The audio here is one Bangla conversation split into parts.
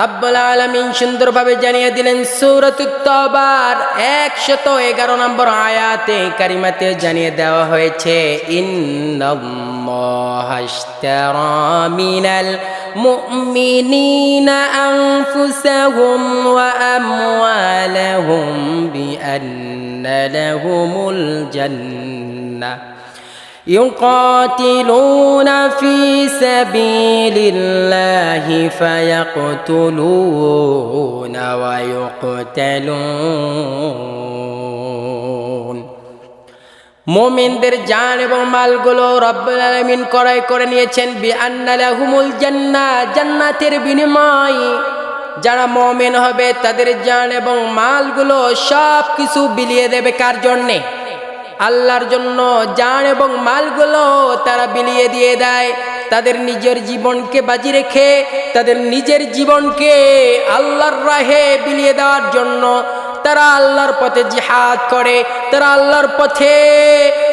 রাব্বুল আলামিন সুন্দরভাবে জানিয়ে দিলেন, সূরাতুত তওবার 111 নম্বর আয়াতে, কারিমাতে জানিয়ে দেওয়া হয়েছে, ইন্নাল্লাহা ইশতারা মিনাল মুমিনিনা আনফুসাহুম ওয়া আমওয়ালাহুম বিআন্না লাহুমুল জান্নাহ। يقاتلون في سبيل الله فيقتلون ويقتلون মোমিনদের জান এবং মালগুলো রব্বুল আলামিন ক্রয় করে নিয়েছেন বিআন্না লাহুমুল জান্নাহ জান্নাতের বিনিময় যারা মমিন হবে তাদের জান এবং মালগুলো সব কিছু বিলিয়ে দেবে কার জন্যে আল্লাহর জন্য জান এবং মালগুলো তারা বিলিয়ে দিয়ে দেয়। তাদের নিজের জীবনকে বাজি রেখে, তাদের নিজের জীবনকে আল্লাহর রাহে বিলিয়ে দেওয়ার জন্য তারা আল্লাহর পথে জিহাদ করে, তারা আল্লাহর পথে,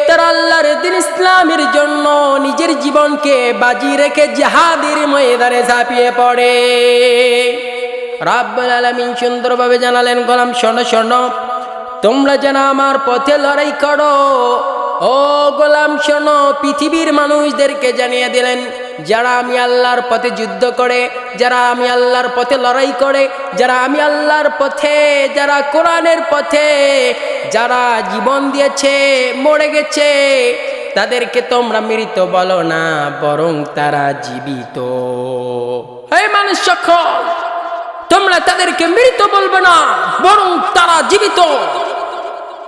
তারা আল্লাহর দিন ইসলামের জন্য নিজের জীবনকে বাজি রেখে জিহাদের ময়দানে ঝাঁপিয়ে পড়ে। রাব্বুল আলামিন সুন্দরভাবে জানালেন, গোলাম শোনো শোনো। তোমরা যেন আমার পথে লড়াই করো। ও গোলাম, শোনো, পৃথিবীর মানুষদেরকে জানিয়ে দিলেন, যারা আমি আল্লাহর পথে যুদ্ধ করে, যারা আমি আল্লাহর পথে লড়াই করে, যারা আমি আল্লাহর পথে, যারা কোরআনের পথে, যারা জীবন দিয়েছে, মরে গেছে, তাদেরকে তোমরা মৃত বলো না, বরং তারা জীবিত। হে মানুষ সকল তোমরা তাদেরকে মৃত বলবে না, বরং তারা জীবিত।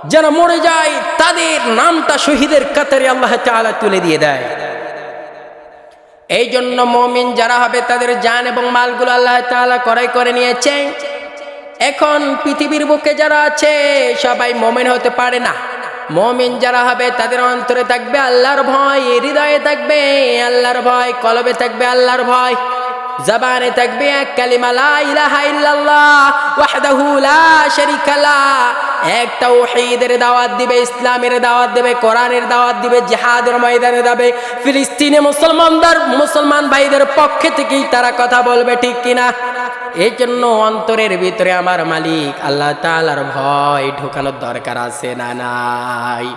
যারা মরে যায়, তাদের নামটা শহীদের কাতারে আল্লাহ তাআলা তুলে দিয়ে দেয়। এই জন্য মমিন যারা হবে, তাদের জান এবং মালগুলো আল্লাহ তাআলা করাই করে নিয়েছে। এখন পৃথিবীর বুকে যারা আছে, সবাই মমিন হতে পারে না। মমিন যারা হবে, তাদের অন্তরে থাকবে আল্লাহর ভয়, হৃদয়ে থাকবে আল্লাহর ভয়, কলবে থাকবে আল্লাহর ভয়। জবানে থাকবে এক কালিমা, লা ইলাহা ইল্লাল্লাহ, ওয়াহদাহু লা দাওয়াত দিবে, ইসলামের দাওয়াত দিবে, কোরআনের দাওয়াত দিবে, জিহাদের ময়দানে যাবে। ফিলিস্তিনে মুসলমানদের, মুসলমান ভাইদের পক্ষে থেকেই তারা কথা বলবে, ঠিক কিনা এই জন্য অন্তরের ভিতরে আমার মালিক আল্লাহ তাআলার ভয় ঢোকানোর দরকার আছে না নাই?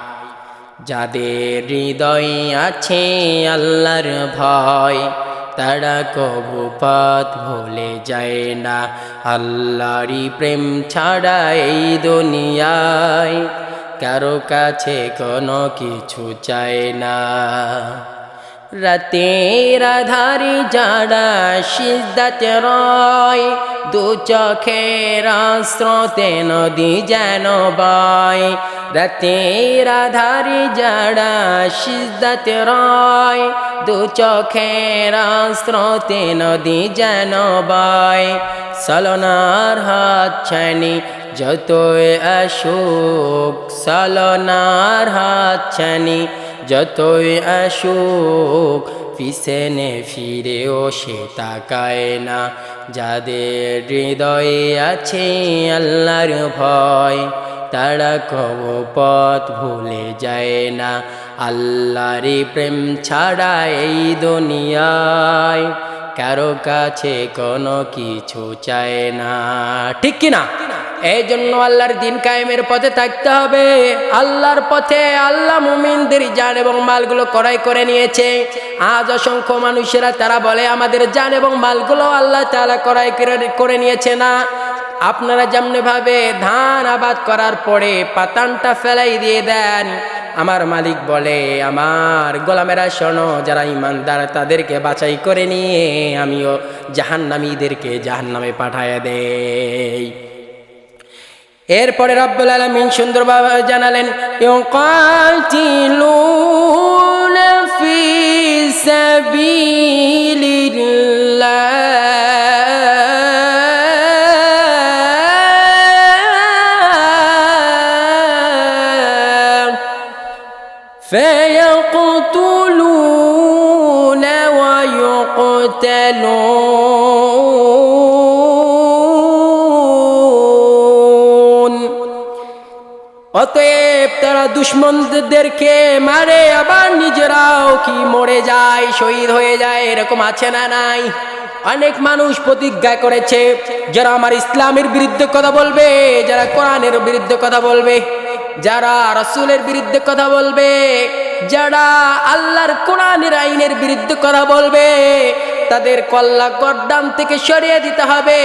যাদের হৃদয় আছে আল্লাহর ভয় তারা কবু পথ ভুলে যায় না। আল্লাহরই প্রেম ছাড়া এই দুনিয়ায় কারও কাছে কোনো কিছু চায় না। রাতের আধারে যারা সিদ্ধাতে রয় দু চোখের স্রোতে নদী যেন বয়। রাতের আধারে যারা সিদ্ধাতে রয়। দু চোখের স্রোতে নদী যেন বয়। সলনার হাত ছানি যতই অসুখ সলনার হাত ছানি যতই আসুক পিছনে ফিরেও সে তাকায় না। যাদের হৃদয়ে আছে আল্লাহর ভয়, তারা কব পথ ভুলে যায় না। আল্লাহরই প্রেম ছাড়া এই দুনিয়ায় কারও কাছে কোনো কিছু চায় না। ঠিক কিনা? এই জন্য আল্লাহর দিন কায়েমের পথে থাকতে হবে। আল্লাহর পথে আল্লাহ মুমিনদের জান এবং মালগুলো করাই করে নিয়েছে। আজ অসংখ্য মানুষেরা তারা বলে, আমাদের জান এবং মালগুলো আল্লাহ তালা করাই করে নিয়েছে না। আপনারা যেমনি ভাবে ধান আবাদ করার পরে পাতানটা ফেলাই দিয়ে দেন, আমার মালিক বলে, আমার গোলামেরা শোনো, যারা ইমানদার তাদেরকে বাছাই করে নিয়ে আমিও জাহান্নামীদেরকে জাহান্নামে পাঠায় দেই। এরপরে রব্বুল আলমিন সুন্দরভাবে জানালেন ইউকাতিলুনা ফি সাবিলিল্লাহ فيقتلون ويقتلون অতএব তারা দুশ্মনদেরকে মারে, আবার নিজেরাও কি মরে যায়, শহীদ হয়ে যায়, এরকম আছে না নাই? অনেক মানুষ প্রতিজ্ঞা করেছে, যারা আমার ইসলামের বিরুদ্ধে কথা বলবে, যারা কোরআনের বিরুদ্ধে কথা বলবে, যারা রসুলের বিরুদ্ধে কথা বলবে, যারা আল্লাহর কোরআনের আইনের বিরুদ্ধে কথা বলবে, তাদের কল্লা গড্ডাম থেকে সরিয়ে দিতে হবে,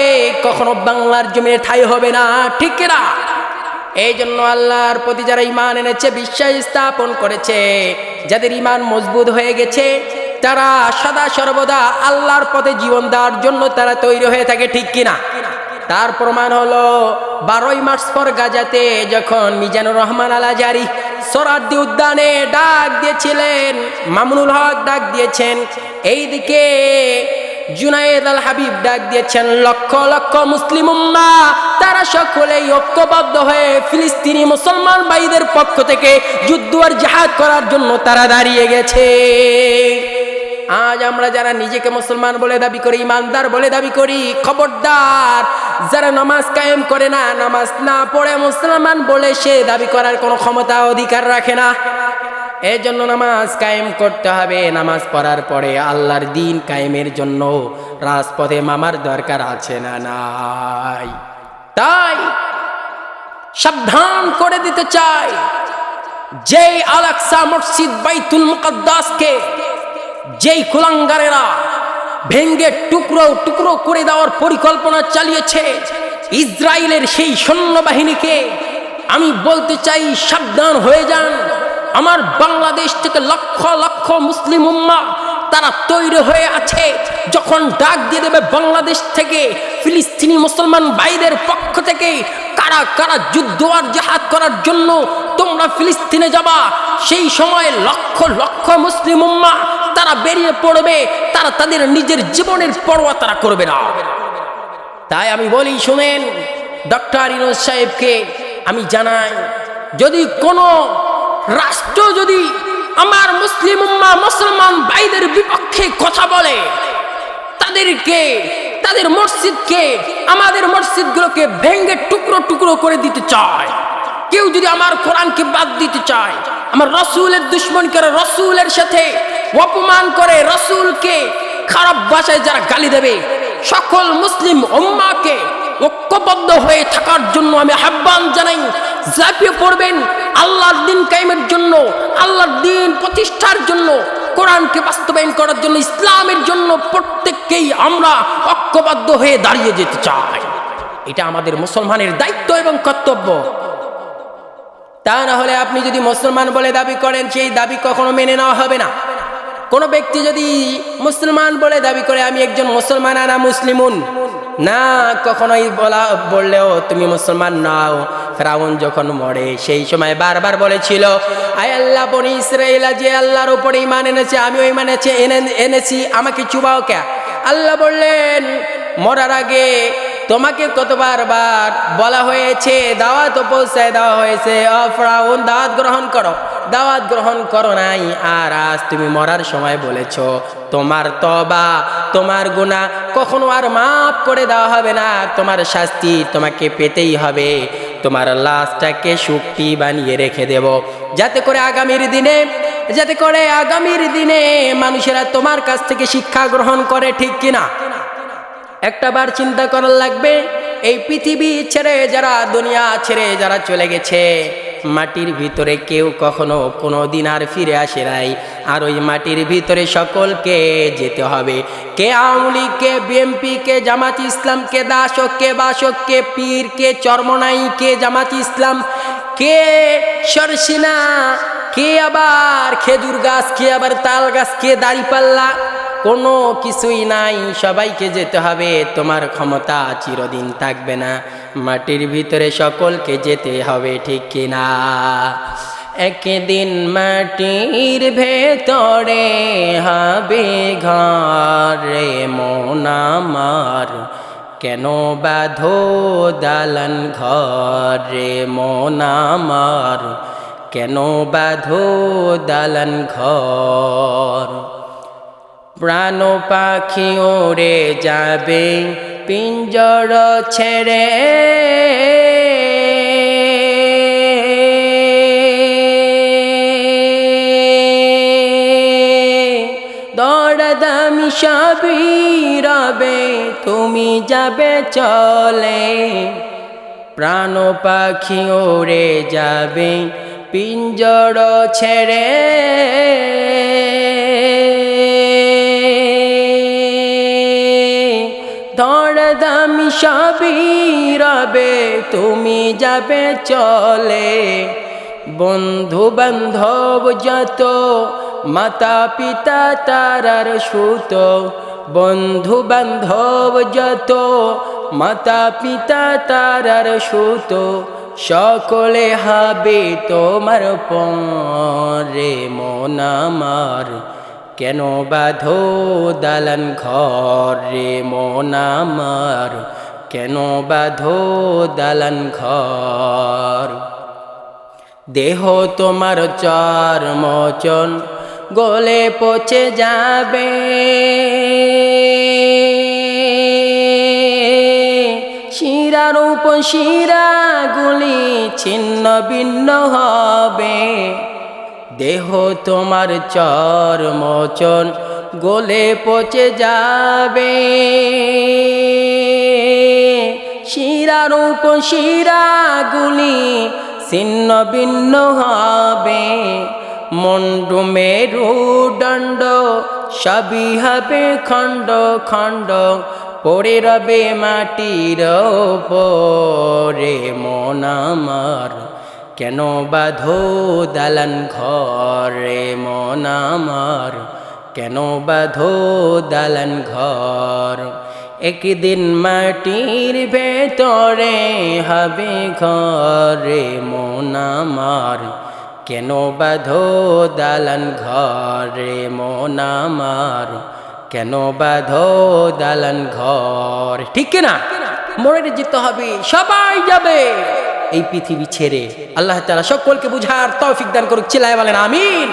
কখনো বাংলার জমিনে ঠাই হবে না, ঠিক না এই জন্য আল্লাহর প্রতি যারা ইমান এনেছে, বিশ্বাস স্থাপন করেছে, যাদের ইমান মজবুত হয়ে গেছে, তারা সদা সর্বদা আল্লাহর পথে জীবন দেওয়ার জন্য তারা তৈরি হয়ে থাকে, ঠিক কিনা? তার প্রমাণ হলো, বারোই মার্চ পর গাজাতে যখন মিজানুর রহমান আলাজারি সরাদ্দি উদ্যানে ডাক দিয়েছিলেন, মামুনুল হক ডাক দিয়েছেন, এইদিকে জুনায়েদ আল হাবিব ডাক দিয়েছেন, লক্ষ লক্ষ মুসলিম উম্মা, তারা সকলেই ঐক্যবদ্ধ হয়ে ফিলিস্তিনি মুসলমান ভাইদের পক্ষ থেকে যুদ্ধ আর জাহাদ করার জন্য তারা দাঁড়িয়ে গেছে। আজ আমরা যারা নিজেকে মুসলমান বলে দাবি করি, ইমানদার বলে দাবি করি, খবরদার, যারা নামাজ কায়েম করে না, নামাজ না পড়ে মুসলমান বলে সে দাবি করার কোনো ক্ষমতা, অধিকার রাখে না। এই জন্য নামাজ কায়েম করতে হবে। নামাজ পড়ার পরে আল্লাহর দিন কায়েমের জন্য রাজপথে মামার দরকার আছে না নাই? তাই সাবধান করে দিতে চাই। যেই আলাক্সা মসজিদ বাইতুল মুকদ্দাসকে যেই কুলাঙ্গারেরা ভেঙ্গে টুকরো টুকরো করে দেওয়ার পরিকল্পনা চালিয়েছে, ইসরায়েলের সেই সৈন্যবাহিনীকে আমি বলতে চাই সাবধান হয়ে যান। আমার বাংলাদেশ থেকে লক্ষ লক্ষ মুসলিম উম্মা তারা তৈরি হয়ে আছে যখন ডাক দিয়ে দেবে বাংলাদেশ থেকে, ফিলিস্তিনি মুসলমান ভাইদের পক্ষ থেকে, কারা কারা যুদ্ধ আর জাহাদ করার জন্য তোমরা ফিলিস্তিনে যাবা, সেই সময় লক্ষ লক্ষ মুসলিম উম্মা তারা বেরিয়ে পড়বে, তারা তাদের নিজের জীবনের পরোয়া তারা করবে না। তাই আমি বলি, শুনেন, ডক্টর ইনোজ সাহেবকে আমি জানাই, যদি কোনো রাষ্ট্র যদি আমার মুসলিম উম্মা মুসলমান ভাইদের বিপক্ষে কথা বলে, তাদেরকে, তাদের মসজিদকে, আমাদের মসজিদগুলোকে ভেঙ্গে টুকরো টুকরো করে দিতে চায়। কেউ যদি আমার কোরআনকে বাদ দিতে চায়, আমার রসুলের দুশ্মনকে রসুলের সাথে অপমান করে রসুলকে খারাপ ভাষায় যারা গালি দেবে, সকল মুসলিম উম্মাকে ঐক্যবদ্ধ হয়ে থাকার জন্য আমি আহ্বান জানাই ঝাঁপিয়ে পড়বেন আল্লাহর দিন কায়েমের জন্য, আল্লাহর দিন প্রতিষ্ঠার জন্য, কোরআনকে বাস্তবায়ন করার জন্য, ইসলামের জন্য প্রত্যেককেই আমরা ঐক্যবদ্ধ হয়ে দাঁড়িয়ে যেতে চাই। এটা আমাদের মুসলমানের দায়িত্ব এবং কর্তব্য। তা না হলে আপনি যদি মুসলমান বলে দাবি করেন, সেই দাবি কখনো মেনে নেওয়া হবে না। কোনো ব্যক্তি যদি মুসলমান বলে দাবি করে, আমি একজন মুসলমান, আনা মুসলিমুন। না, কখনোই বলা বললেও তুমি মুসলমান নাও। ফেরাউন যখন মরে, সেই সময় বারবার বলেছিল, আয় আল্লাহ, বনি ইসরায়েলা যে আল্লাহর উপরে ইমান এনেছে আমি ওই মানেছে এনে, এনেছি, আমাকে চুবাও কে? আল্লাহ বললেন, মরার আগে তোমাকে কতবার বার বলা হয়েছে, দাওয়াত পৌঁছায় দেওয়া হয়েছে। অফরাউন দাওয়াত গ্রহণ করো। দাওয়াত গ্রহণ করো নাই। আর আজ তুমি মরার সময় বলেছ, তোমার তবা তোমার গুণা কখনো আর মাফ করে দেওয়া হবে না। তোমার শাস্তি তোমাকে পেতেই হবে। তোমার লাশটাকে শক্তি বানিয়ে রেখে দেব। যাতে করে আগামীর দিনে, যাতে করে আগামীর দিনে মানুষেরা তোমার কাছ থেকে শিক্ষা গ্রহণ করে, ঠিক কিনা? একটা বার চিন্তা করার লাগবে, এই পৃথিবী ছেড়ে যারা, দুনিয়া ছেড়ে যারা চলে গেছে মাটির ভিতরে কেউ কখনো কোনো দিন আর ফিরে আসে নাই। আর ওই মাটির ভিতরে সকলকে যেতে হবে। কে আওয়ামী কে বিএমপি কে জামাত ইসলাম, কে দাসক, কে বাসক, কে পীর, কে চর্মনাই, কে জামাত ইসলাম, কে সরসিনা, কে আবার খেজুর গাছ, কে আবার তাল গাছ, কে দাড়িপাল্লা কোনো কিছুই নাই, সবাইকে যেতে হবে, তোমার ক্ষমতা চিরদিন থাকবে না। মাটির ভিতরে সকলকে যেতে হবে, ঠিক কিনা একদিন মাটির ভেতরে হবে ঘরে মন আমার। কেন বাধো দালান ঘরে মন আমার? কেন বাধো দালান ঘর? প্রাণ পাখি ওড়ে যাবে, পিঞ্জর ছেড়ে। দৌড় দামি সবই রবে, তুমি যাবে চলে। প্রাণ পাখি ওড়ে যাবে, পিঞ্জর ছেড়ে। ধর দামি সবই রবে, তুমি যাবে চলে। বন্ধু বান্ধব যত মাতা পিতা তারার সুত। বন্ধু বান্ধব যত মাতা পিতা তারার সুত। সকলে হবে তোমার পরে, মন আমার কেন বাধো দালান ঘর রে মন আমার? কেন বাধো দালান ঘর? দেহ তোমার চার মোচন, গলে পচে যাবে। শিরার উপশিরাগুলি ছিন্ন ভিন্ন হবে। দেহ তোমার চর মোচন গলে পচে যাবে। শিরার উপশিরাগুলি ছিন্ন ভিন্ন হবে। মন্ডু মেরু দণ্ড সবই হবে খণ্ড খণ্ড। পড়ে রবে মাটির পরে মন আমার। কেন বাধো দালান ঘরে মন আমার? কেন বাধো দালান ঘর? একদিন মাটির ভেতরে হবে ঘরে মন আমার। কেন বাধো দালান ঘরে মন আমার? কেন বাধো দালান ঘর? ঠিক না মনে যেতে হবে, সবাই যাবে। এই পৃথিবী ছেড়ে আল্লাহ তালা সকলকে বুঝার তৌফিক দান করুক চিলায় বলেন আমিন।